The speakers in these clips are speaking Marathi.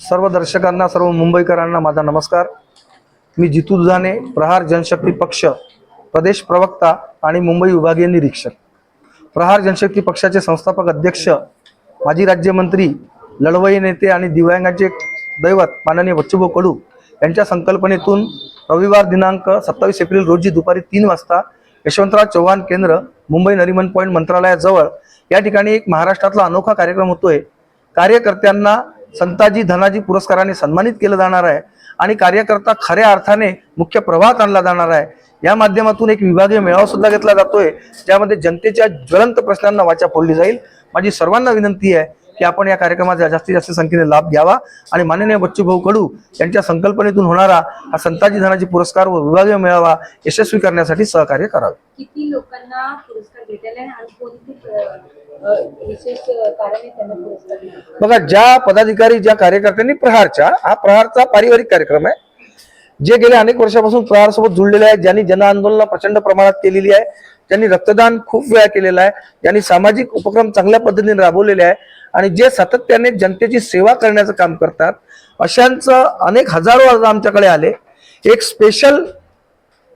सर्व दर्शकांना सर्व मुंबईकरांना माझा नमस्कार. मी जितू दुधाने प्रहार जनशक्ती पक्ष प्रदेश प्रवक्ता आणि मुंबई विभागीय निरीक्षक. प्रहार जनशक्ती पक्षाचे संस्थापक अध्यक्ष माजी राज्यमंत्री लढवई नेते आणि दिव्यांगाचे दैवत माननीय बच्चूभाऊ कडू यांच्या संकल्पनेतून रविवार दिनांक सत्तावीस एप्रिल रोजी दुपारी तीन वाजता यशवंतराव चव्हाण केंद्र मुंबई नरिमन पॉईंट मंत्रालयाजवळ या ठिकाणी एक महाराष्ट्रातला अनोखा कार्यक्रम होतोय. कार्यकर्त्यांना संताजी धनाजी पुरस्काराने सन्मानित केलं जाणार आहे आणि कार्यकर्ता खऱ्या अर्थाने मुख्य प्रवाहात आणला जाणार आहे. या माध्यमातून एक विभागीय मेळावा सुद्धा घेतला जातोय ज्यामध्ये जनतेच्या ज्वलंत प्रश्नांना वाचा फोडली जाईल. माझी सर्वांना विनंती आहे की आपण या कार्यक्रमाचा जास्तीत जास्त संख्येने लाभ घ्यावा आणि माननीय बच्चूभाऊ कडू यांच्या संकल्पनेतून होणारा हा संताजी धनाजी पुरस्कार व विभागीय मेळावा यशस्वी करण्यासाठी सहकार्य करावे. किती लोकांना पुरस्कार त्यांना बघा ज्या पदाधिकारी ज्या कार्यकर्त्यांनी प्रहारच्या हा प्रहारचा पारिवारिक कार्यक्रम आहे. जे गेल्या अनेक वर्षापासून प्रहार सोबत जुळलेले आहेत ज्यांनी जन आंदोलन प्रचंड प्रमाणात केलेली आहे ज्यांनी रक्तदान खूप वेळा केलेलं आहे ज्यांनी सामाजिक उपक्रम चांगल्या पद्धतीने राबवलेले आहे आणि जे सातत्याने जनतेची सेवा करण्याचं काम करतात अशांचं अनेक हजारो अर्ज आमच्याकडे आले. एक स्पेशल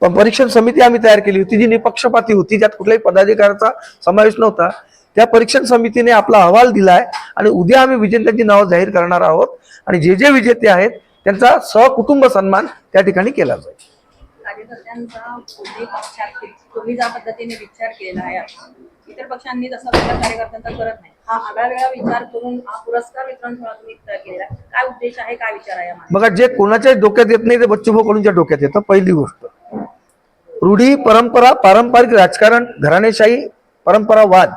परीक्षण समिती आम्ही तयार केली होती जी निपक्षपाती होती ज्यात कुठल्याही पदाधिकाऱ्याचा समावेश नव्हता. त्या परीक्षण समितीने आपला अहवाल दिलाय आणि उद्या आम्ही विजेत्यांची नावं जाहीर करणार आहोत आणि जे जे विजेते आहेत त्यांचा सहकुटुंब सन्मान त्या ठिकाणी केला जाईल. कार्यकर्त्यांचा तुम्ही ज्या पद्धतीने विचार केला आहे इतर पक्षांनी तसा विचार कार्यकर्त्यांचा करत नाही. हा आगळा विचार करून हा पुरस्कार वितरण सोहळा तुम्ही केलेला काय उद्देश आहे काय विचार आहे बघा जे कोणाच्याही डोक्यात येत नाही ते बच्चूभाऊ कडूनच्या डोक्यात येतं पहिली गोष्ट. रूढी परंपरा पारंपरिक राजकारण घराणेशाही परंपरावाद.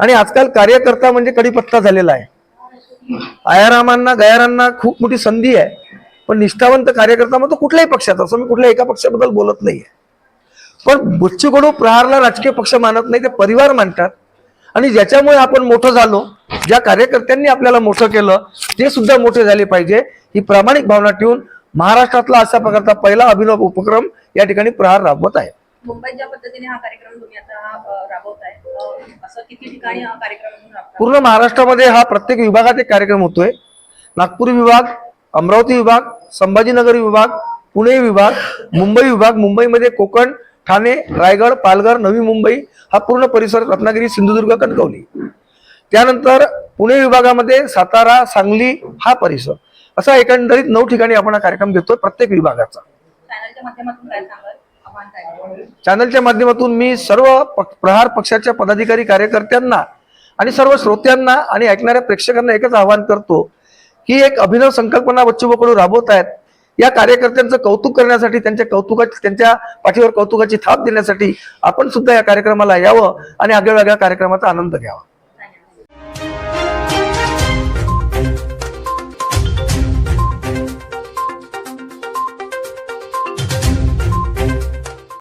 आणि आजकाल कार्यकर्ता म्हणजे कडीपत्ता झालेला आहे. आयारामांना गयारांना खूप मोठी संधी आहे पण निष्ठावंत कार्यकर्ता मग तो कुठल्याही पक्षात असं मी कुठल्या एका पक्षाबद्दल बोलत नाहीये. पण बच्चू कडू प्रहारला राजकीय पक्ष मानत नाही ते परिवार मानतात. आणि ज्याच्यामुळे आपण मोठं झालो ज्या कार्यकर्त्यांनी आपल्याला मोठं केलं ते सुद्धा मोठे झाले पाहिजे. ही प्रामाणिक भावना ठेवून महाराष्ट्रातला अशा प्रकारचा पहिला अभिनव उपक्रम या ठिकाणी प्रहार राबवत आहे. पूर्ण महाराष्ट्रामध्ये हा प्रत्येक विभागात एक कार्यक्रम होतोय. नागपूर विभाग अमरावती विभाग संभाजीनगर विभाग पुणे विभाग मुंबई विभाग मुंबईमध्ये कोकण ठाणे रायगड पालघर नवी मुंबई हा पूर्ण परिसर रत्नागिरी सिंधुदुर्ग कणकवली. त्यानंतर पुणे विभागामध्ये सातारा सांगली हा परिसर. असा एकंदरीत नऊ ठिकाणी आपण हा कार्यक्रम घेतोय प्रत्येक विभागाचा. चॅनलच्या माध्यमातून मी सर्व प्रहार पक्षाच्या पदाधिकारी कार्यकर्त्यांना आणि सर्व श्रोत्यांना आणि ऐकणाऱ्या प्रेक्षकांना एकच आवाहन करतो की एक अभिनव संकल्पना बच्चूबाकडून राबवत आहेत. या कार्यकर्त्यांचं कौतुक करण्यासाठी त्यांच्या कौतुकाची त्यांच्या पाठीवर कौतुकाची थाप देण्यासाठी आपण सुद्धा या कार्यक्रमाला यावं आणि आगळ्या वेगळ्या कार्यक्रमाचा आनंद घ्यावा.